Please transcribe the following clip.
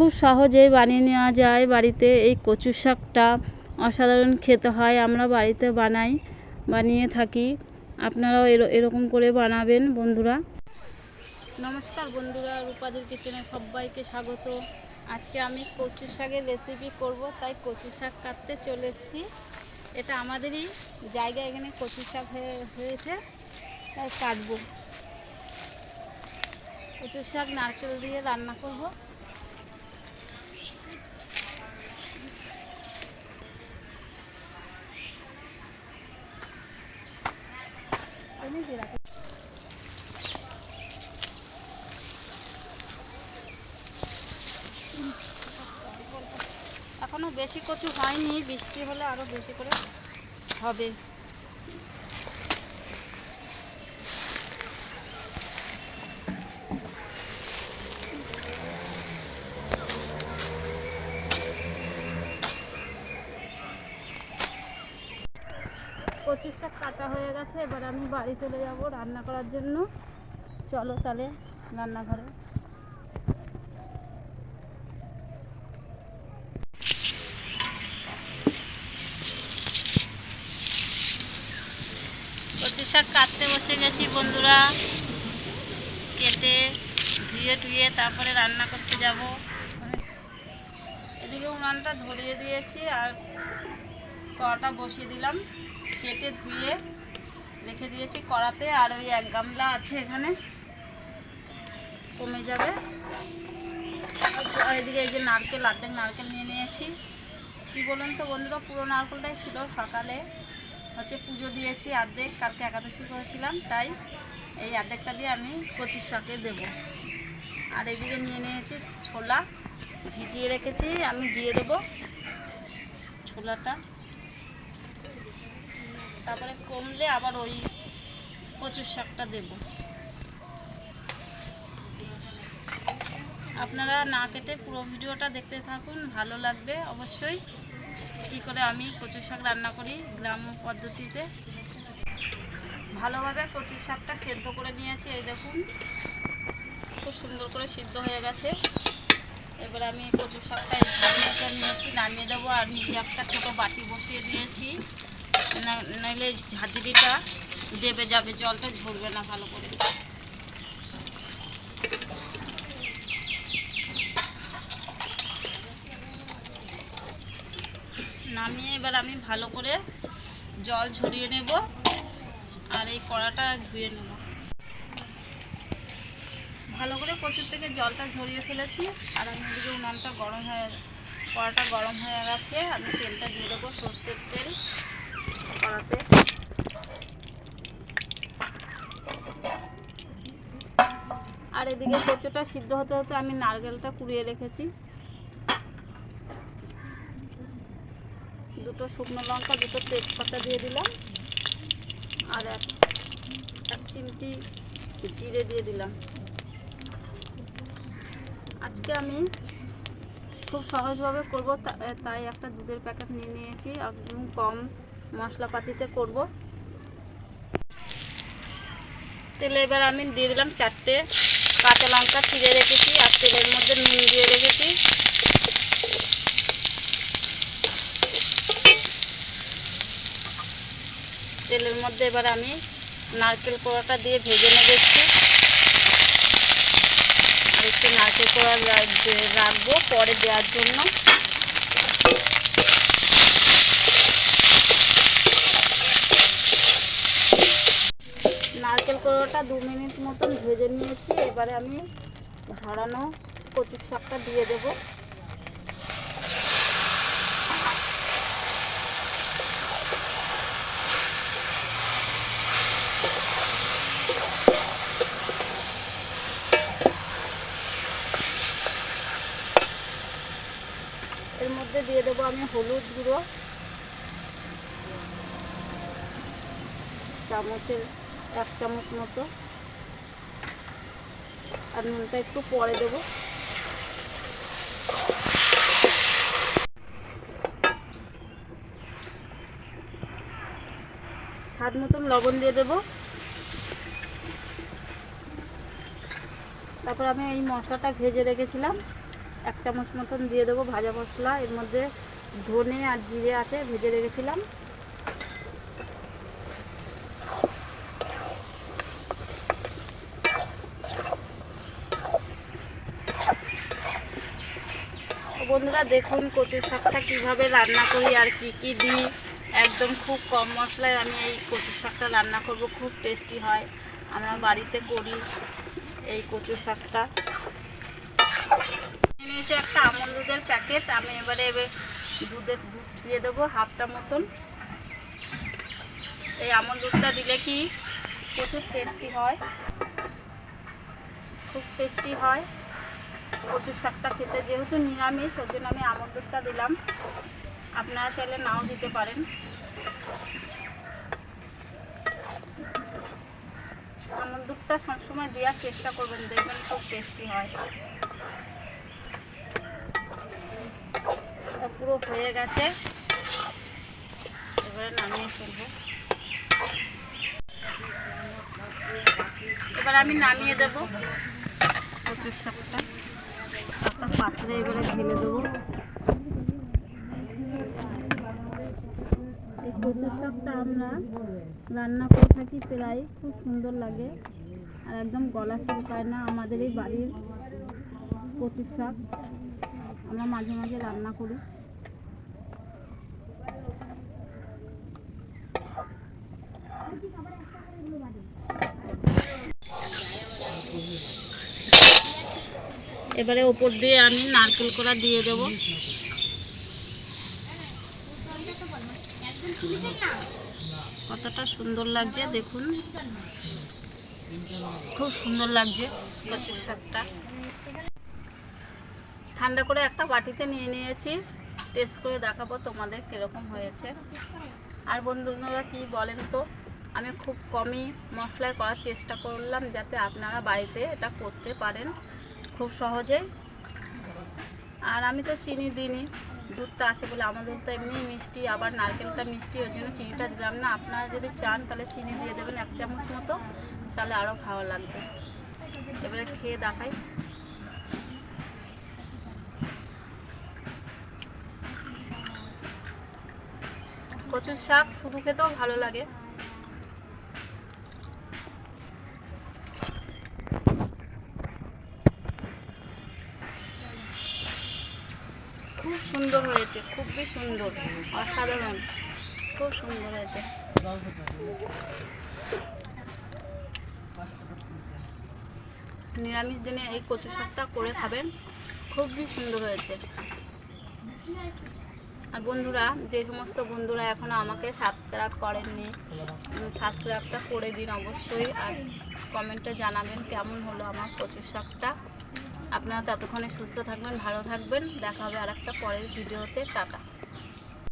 খুব সহজেই বানিয়ে নেওয়া যায়। বাড়িতে এই কচু শাকটা অসাধারণ খেতে হয়, আমরা বাড়িতে বানাই, বানিয়ে থাকি। আপনারাও এর- এরকম করে বানাবেন, বন্ধুরা। নমস্কার বন্ধুরা, রূপাদের কিচেনে সবাইকে স্বাগত। আজকে আমি কচু শাকের রেসিপি করব, তাই কচু শাক কাটতে চলে এসেছি। এটা আমাদেরই জায়গা, এখানে কচু শাক হয়ে- হয়েছে, তাই কাটবো। কচু শাক নারকেল দিয়ে রান্না করব। এখনও বেশি কচু হয়নি, বৃষ্টি হলে আরও বেশি করে হবে। পঁচিশটা কাটা হয়ে গেছে, এবার আমি বাড়ি চলে যাব রান্না করার জন্য। চলো তাহলে রান্নাঘরে কচু শাক কাটতে বসে গেছি বন্ধুরা। কেটে, ধুয়ে টুয়ে তারপরে রান্না করতে যাব। এদিকে উনানটা ধরিয়ে দিয়েছি আর কড়াটা বসিয়ে দিলাম। কেটে, ধুয়ে রেখে দিয়েছি কড়াতে আর ওই এক গামলা আছে এখানে। কমে যাবে। এদিকে এই যে নারকেল, অর্ধেক নারকেল নিয়ে নিয়েছি। কি বলুন তো বন্ধুরা, পুরো নারকেলটাই ছিল সকালে। হচ্ছে পুজো দিয়েছি অর্ধেক কালকে একাদশী করেছিলাম, তাই এই অর্ধেকটা দিয়ে আমি কচুর শাকে দেবো। আর এদিকে নিয়ে নিয়েছি ছোলা, ভিজিয়ে রেখেছি, আমি দিয়ে দেবো ছোলাটা। তারপরে কমলে আবার ওই কচুর শাকটা দেব। আপনারা না কেটে পুরো ভিডিওটা দেখতে থাকুন, ভালো লাগবে অবশ্যই। কী করে আমি কচুর শাক রান্না করি গ্রাম পদ্ধতিতে? ভালোভাবে কচুর শাকটা সেদ্ধ করে নিয়েছি, এই দেখুন। খুব সুন্দর করে সিদ্ধ হয়ে গেছে। এবার আমি কচুর শাকটা নিয়েছি, নামিয়ে দেবো আর নিচে একটা ছোটো বাটি বসিয়ে দিয়েছি। নাইলে ঝাঁঝরিটা দেবে যাবে, জলটা ঝরবে না ভালো করে। নামিয়ে এবার আমি ভালো করে জল ঝরিয়ে নেব আর এই কড়াটা ধুয়ে নেব। ভালো করে কচুর থেকে জলটা ঝরিয়ে ফেলেছি আর আমি এদিকে উনানটা গরম হয়ে, কড়াটা গরম হয়ে গেছে, আমি তেলটা দিয়ে দেবো সর্ষের তেল কড়াতে। আর এদিকে কচুটা সিদ্ধ হতে হতে আমি নারকেলটা কুড়িয়ে রেখেছি। দুটো শুকনো লঙ্কা, দুটো তেজপাতা দিয়ে দিলাম। আর এক এক চিমটি জিরে দিয়ে দিলাম। আজকে আমি খুব সহজভাবে করব তাই একটা দুধের প্যাকেট নিয়ে নিয়েছি। একদম কম মশলাপাতিতে করব। তেলে এবার আমি দিয়ে দিলাম চারটে কাঁচা লঙ্কা চিড়ে রেখেছি, আর তেলের মধ্যে নুন দিয়ে রেখেছি। তেলের মধ্যে এবার আমি নারকেল কোড়াটা দিয়ে ভেজে নেব একটু। আর একটু নারকেল কোড়া রাখব পরে দেওয়ার জন্য। নারকেল কোড়াটা দু মিনিট মতন ভেজে নিয়েছি। এবারে আমি ধরানো কচুর শাকটা দিয়ে দেবো এর মধ্যে দিয়ে দেবো আমি হলুদ গুঁড়ো, চামচের এক চামচ মতো, আর নুনটা একটু পরে দেবো। স্বাদ মতন লবণ দিয়ে দেবো। তারপর আমি এই মশলাটা ভেজে রেখেছিলাম। এক চামচ মতন দিয়ে দেবো ভাজা মশলা। এর মধ্যে ধনে আর জিরে আছে, ভেজে রেখেছিলাম। বন্ধুরা, দেখুন কচুর শাকটা কীভাবে রান্না করি আর কি কি দিই। একদম খুব কম মশলায় আমি এই কচুর শাকটা রান্না করব, খুব টেস্টি হয়। আমরা বাড়িতে করি এই কচুর শাকটা। নিয়েছি একটা আমল দুধের প্যাকেট আমি এবারে এবার দুধের দুধ দিয়ে দেবো হাফটা মতন। এই আমল দুধটা দিলে কি প্রচুর টেস্টি হয়। খুব টেস্টি হয়। কচুর শাকটা খেতে যেহেতু নিরামিষ, ওর জন্য আমি আমল দুধটা দিলাম। আপনারা চাইলে নাও দিতে পারেন। আমল দুধটা সবসময় দেওয়ার চেষ্টা করবেন, দেখবেন খুব টেস্টি হয় এটা পুরো হয়ে গেছে। এবারে নামিয়ে ফেলব। এবার আমি নামিয়ে দেব কচুর শাকটা। একটা পাত্রে এবারে ঢেলে দেবো। কচুর শাকটা আমরা রান্না করে থাকি প্রায়, খুব সুন্দর লাগে। আর একদম গলা চুলকায় না আমাদের এই বাড়ির কচুর শাক। আমরা মাঝে মাঝে রান্না করি। এবারে ওপর দিয়ে আমি নারকেল কোড়া দিয়ে দেবো। কতটা সুন্দর লাগছে দেখুন। খুব সুন্দর লাগছে কচুর শাকটা। ঠান্ডা করে একটা বাটিতে নিয়ে নিয়েছি। টেস্ট করে দেখাবো তোমাদের কীরকম হয়েছে। আর বন্ধুরা কি বলেন তো? আমি খুব কমই মশলায় করার চেষ্টা করলাম যাতে আপনারা বাড়িতে এটা করতে পারেন খুব সহজে। আর আমি তো চিনি দিইনি দুধটা আছে বলে আমার দুধটা এমনি মিষ্টি, আবার নারকেলটা মিষ্টি, ওর জন্য চিনিটা দিলাম না। আপনারা যদি চান তাহলে চিনি দিয়ে দেবেন এক চামচ মতো, তাহলে আরও ভালো লাগবে। এবারে খেয়ে দেখাই। কচুর শাক শুধু খেতেও ভালো লাগে খুব সুন্দর হয়েছে খুবই সুন্দর। অসাধারণ, খুব সুন্দর হয়েছে। নিরামিষ দিনে এই কচু শাকটা করে খাবেন খুবই সুন্দর হয়েছে। আর বন্ধুরা, যে সমস্ত বন্ধুরা এখনও আমাকে সাবস্ক্রাইব করেননি সাবস্ক্রাইবটা করে দিন অবশ্যই, আর কমেন্টে জানাবেন কেমন হলো আমার কচুর শাকটা। আপনারা ততক্ষণে সুস্থ থাকবেন ভালো থাকবেন। দেখা হবে আর একটা পরের ভিডিওতে। টাটা।